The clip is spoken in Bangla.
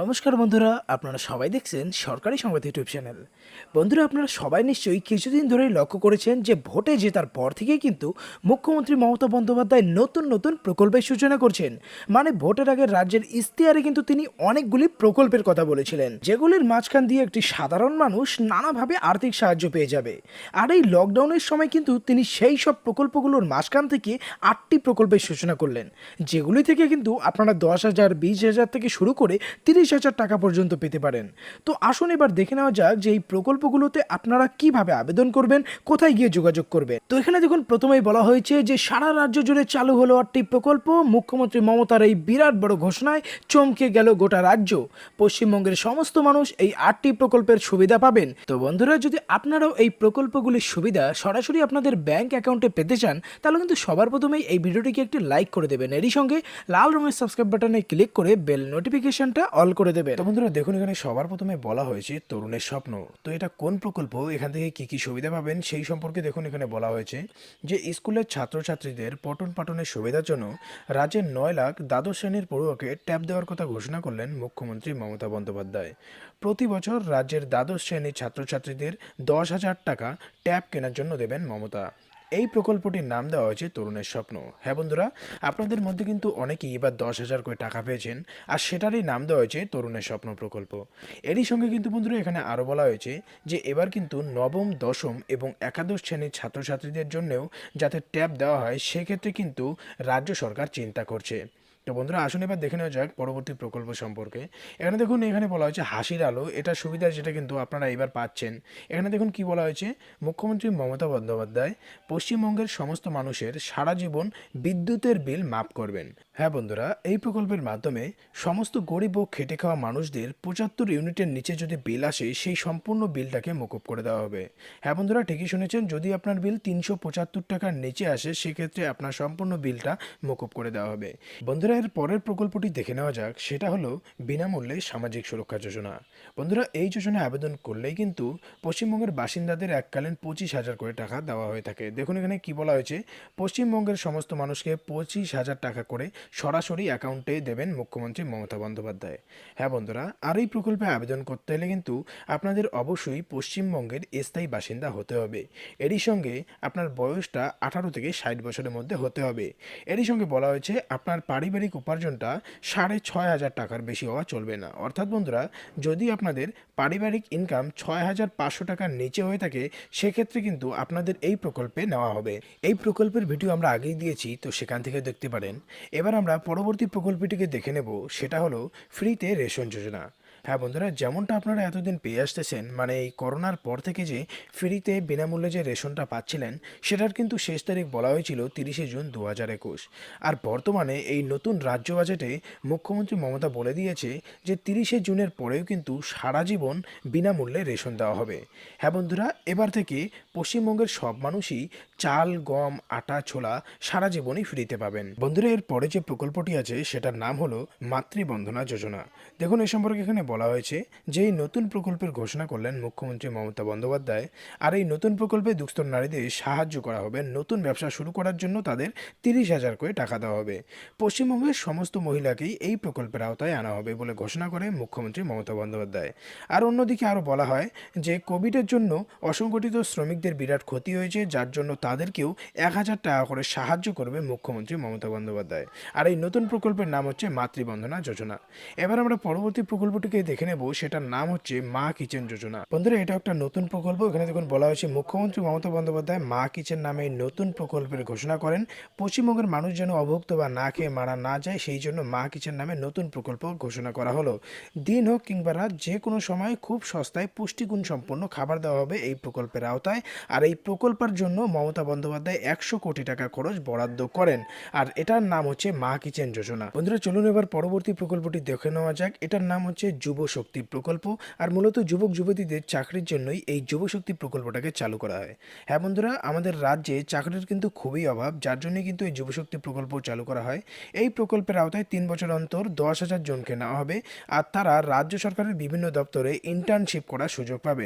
নমস্কার বন্ধুরা, আপনারা সবাই দেখছেন সরকারি সংবাদ ইউটিউব চ্যানেল। বন্ধুরা, আপনারা সবাই নিশ্চয়ই কিছুদিন ধরেই লক্ষ্য করেছেন যে ভোটে জেতার পর থেকেই কিন্তু মুখ্যমন্ত্রী মমতা বন্দ্যোপাধ্যায় নতুন নতুন প্রকল্পের সূচনা করছেন। মানে ভোটের আগে রাজ্যের ইশতেহারে কিন্তু তিনি অনেকগুলি প্রকল্পের কথা বলেছিলেন, যেগুলির মাঝখান দিয়ে একটি সাধারণ মানুষ নানাভাবে আর্থিক সাহায্য পেয়ে যাবে। আর এই লকডাউনের সময় কিন্তু তিনি সেই সব প্রকল্পগুলোর মাঝখান থেকে আটটি প্রকল্পের সূচনা করলেন, যেগুলি থেকে কিন্তু আপনারা দশ হাজার, বিশ হাজার থেকে শুরু করে তিরিশ হাজার টাকা পর্যন্ত পেতে পারেন। তো আসুন এবার দেখে নেওয়া যাক যে এই প্রকল্পগুলোতে আপনারা কীভাবে আবেদন করবেন, কোথায় গিয়ে যোগাযোগ করবেন। তো এখানে দেখুন, প্রথমেই বলা হয়েছে যে সারা রাজ্য জুড়ে চালু হলো আটটি প্রকল্প। মুখ্যমন্ত্রী মমতার এই বিরাট বড় ঘোষণায় চমকে গেল গোটা রাজ্য। পশ্চিমবঙ্গের সমস্ত মানুষ এই আটটি প্রকল্পের সুবিধা পাবেন। তো বন্ধুরা, যদি আপনারাও এই প্রকল্পগুলির সুবিধা সরাসরি আপনাদের ব্যাংক অ্যাকাউন্টে পেতে চান, তাহলে কিন্তু সবার প্রথমেই এই ভিডিওটিকে একটি লাইক করে দেবেন। এরই সঙ্গে লাল রঙের সাবস্ক্রাইব বাটনে ক্লিক করে বেল নোটিফিকেশনটা করে দেবে। তো বন্ধুরা, দেখুন, এখানে সবার প্রথমে বলা হয়েছে তরুণের স্বপ্ন। তো এটা কোন প্রকল্প? এখান থেকে কি কি সুবিধা পাবেন? সেই সম্পর্কে দেখুন, এখানে বলা হয়েছে যে, স্কুলের ছাত্রছাত্রীদের পঠন পাঠনের সুবিধার জন্য রাজ্যের নয় লাখ দ্বাদশ শ্রেণির পড়ুয়াকে ট্যাব দেওয়ার কথা ঘোষণা করলেন মুখ্যমন্ত্রী মমতা বন্দ্যোপাধ্যায়। প্রতি বছর রাজ্যের দ্বাদশ শ্রেণির ছাত্রছাত্রীদের দশ হাজার টাকা ট্যাব কেনার জন্য দেবেন মমতা। এই প্রকল্পটির নাম দেওয়া হয়েছে তরুণের স্বপ্ন। হ্যাঁ বন্ধুরা, আপনাদের মধ্যে কিন্তু অনেকেই এবার দশ হাজার করে টাকা পেয়েছেন আর সেটারই নাম দেওয়া হয়েছে তরুণের স্বপ্ন প্রকল্প। এরই সঙ্গে কিন্তু বন্ধুরা এখানে আরও বলা হয়েছে যে এবার কিন্তু নবম, দশম এবং একাদশ শ্রেণির ছাত্রছাত্রীদের জন্যেও যাতে ট্যাব দেওয়া হয়, সেক্ষেত্রে কিন্তু রাজ্য সরকার চিন্তা করছে। তো বন্ধুরা, আসুন এবার দেখে নেওয়া যাক পরবর্তী প্রকল্প সম্পর্কে। এখানে দেখুন, এখানে বলা হয়েছে হাসির আলো। এটা সুবিধা যেটা কিন্তু আপনারা এবার পাচ্ছেন। এখানে দেখুন কি বলা হয়েছে? মুখ্যমন্ত্রী মমতা বন্দ্যোপাধ্যায় পশ্চিমবঙ্গের সমস্ত মানুষের সারা জীবন বিদ্যুতের বিল মাফ করবেন। হ্যাঁ বন্ধুরা, এই প্রকল্পের মাধ্যমে সমস্ত গরিব ও খেটে খাওয়া মানুষদের পঁচাত্তর ইউনিটের নিচে যদি বিল আসে, সেই সম্পূর্ণ বিলটাকে মকুব করে দেওয়া হবে। হ্যাঁ বন্ধুরা, ঠিকই শুনেছেন, যদি আপনার বিল তিনশো পঁচাত্তর টাকার নিচে আসে, সেক্ষেত্রে আপনার সম্পূর্ণ বিলটা মকুব করে দেওয়া হবে। বন্ধুরা, এর পরের প্রকল্পটি দেখে নেওয়া যাক, সেটা হলো বিনামূল্যে সামাজিক সুরক্ষা যোজনা। বন্ধুরা, এই যোজনায় আবেদন করলেই কিন্তু পশ্চিমবঙ্গের বাসিন্দাদের এককালীন পঁচিশ হাজার করে টাকা দেওয়া হয়ে থাকে। দেখুন এখানে কি বলা হয়েছে, পশ্চিমবঙ্গের সমস্ত মানুষকে পঁচিশ হাজার টাকা করে সরাসরি অ্যাকাউন্টে দেবেন মুখ্যমন্ত্রী মমতা বন্দ্যোপাধ্যায়। হ্যাঁ বন্ধুরা, আর এই প্রকল্পে আবেদন করতে হলে কিন্তু আপনাদের অবশ্যই পশ্চিমবঙ্গের স্থায়ী বাসিন্দা হতে হবে। এরই সঙ্গে আপনার বয়সটা আঠারো থেকে ষাট বছরের মধ্যে হতে হবে। এরই সঙ্গে বলা হয়েছে, আপনার পারিবারিক উপার্জনটা সাড়ে ছয় হাজার টাকার বেশি হওয়া চলবে না। অর্থাৎ বন্ধুরা, যদি আপনাদের পারিবারিক ইনকাম ছয় হাজার পাঁচশো টাকার নিচে হয়ে থাকে, সেক্ষেত্রে কিন্তু আপনাদের এই প্রকল্পে নেওয়া হবে। এই প্রকল্পের ভিডিও আমরা আগেই দিয়েছি, তো সেখান থেকে দেখতে পারেন। এবার আমরা পরবর্তী প্রকল্পটিকে দেখে নেব সেটা হলো ফ্রিতে রেশন যোজনা। হ্যাঁ বন্ধুরা, যেমনটা আপনারা এতদিন পেয়ে আসতেছেন মানে এই করোনার পর থেকে যে ফ্রিতে বিনামূল্যে যে রেশনটা পাচ্ছিলেন, সেটার কিন্তু শেষ তারিখ বলা হয়েছিল তিরিশে জুন দু হাজার একুশ। আর বর্তমানে এই নতুন রাজ্য বাজেটে মুখ্যমন্ত্রী মমতা বলে দিয়েছে যে তিরিশে জুনের পরেও কিন্তু সারা জীবন বিনামূল্যে রেশন দেওয়া হবে। হ্যাঁ বন্ধুরা, এবার থেকে পশ্চিমবঙ্গের সব মানুষই চাল, গম, আটা, ছোলা সারা জীবনই ফ্রিতে পাবেন। বন্ধুরা এর পরে যে প্রকল্পটি আছে, সেটার নাম হলো মাতৃবন্ধনা যোজনা। দেখুন এ সম্পর্কে এখানে হয়েছে যে এই নতুন প্রকল্পের ঘোষণা করলেন মুখ্যমন্ত্রী মমতা বন্দ্যোপাধ্যায়। আর এই নতুন প্রকল্পে দুস্থর নারীদের সাহায্য করা হবে। নতুন ব্যবসা শুরু করার জন্য তাদের তিরিশ হাজার করে টাকা দেওয়া হবে। পশ্চিমবঙ্গের সমস্ত মহিলাকেই এই প্রকল্পের আওতায় আনা হবে বলে ঘোষণা করে মুখ্যমন্ত্রী মমতা বন্দ্যোপাধ্যায়। আর অন্যদিকে আরও বলা হয় যে কোভিডের জন্য অসংগঠিত শ্রমিকদের বিরাট ক্ষতি হয়েছে, যার জন্য তাদেরকেও এক হাজার টাকা করে সাহায্য করবে মুখ্যমন্ত্রী মমতা বন্দ্যোপাধ্যায়। আর এই নতুন প্রকল্পের নাম হচ্ছে মাতৃবন্ধনা যোজনা। এবার আমরা পরবর্তী প্রকল্পটিকে দেখে নেব, সেটার নাম হচ্ছে মা কিচেন যোজনা। বন্ধুরা এটা একটা নতুন প্রকল্প। এখানে দেখুন বলা হয়েছে, মুখ্যমন্ত্রী মমতা বন্দ্যোপাধ্যায় মা কিচেন নামে নতুন প্রকল্পের ঘোষণা করেন। পশ্চিমবঙ্গের মানুষ যেন অভুক্ত বা না খেয়ে মারা না যায়, সেই জন্য মা কিচেন নামে নতুন প্রকল্প ঘোষণা করা হলো। দিন হোক কিংবা রাত, যে কোনো সময় খুব সস্তায় পুষ্টিগুণ সম্পন্ন খাবার দেওয়া হবে এই প্রকল্পের আওতায়। আর এই প্রকল্পের জন্য মমতা বন্দ্যোপাধ্যায় একশো কোটি টাকা খরচ বরাদ্দ করেন। আর এটার নাম হচ্ছে মা কিচেন যোজনা। বন্ধুরা, চলুন এবার পরবর্তী প্রকল্পটি দেখে নেওয়া যাক। এটার নাম হচ্ছে যুব শক্তি প্রকল্প আর মূলত যুবক যুবতীদের চাকরির জন্যই এই যুব শক্তি প্রকল্পটাকে চালু করা হয়। হ্যাঁ বন্ধুরা, আমাদের রাজ্যে চাকরির কিন্তু খুবই অভাব, যার জন্য কিন্তু এই যুব শক্তি প্রকল্প চালু করা হয়। এই প্রকল্পের আওতায় তিন বছর অন্তর দশ হাজার জনকে নেওয়া হবে, আর তারা রাজ্য সরকারের বিভিন্ন দপ্তরে ইন্টার্নশিপ করার সুযোগ পাবেন।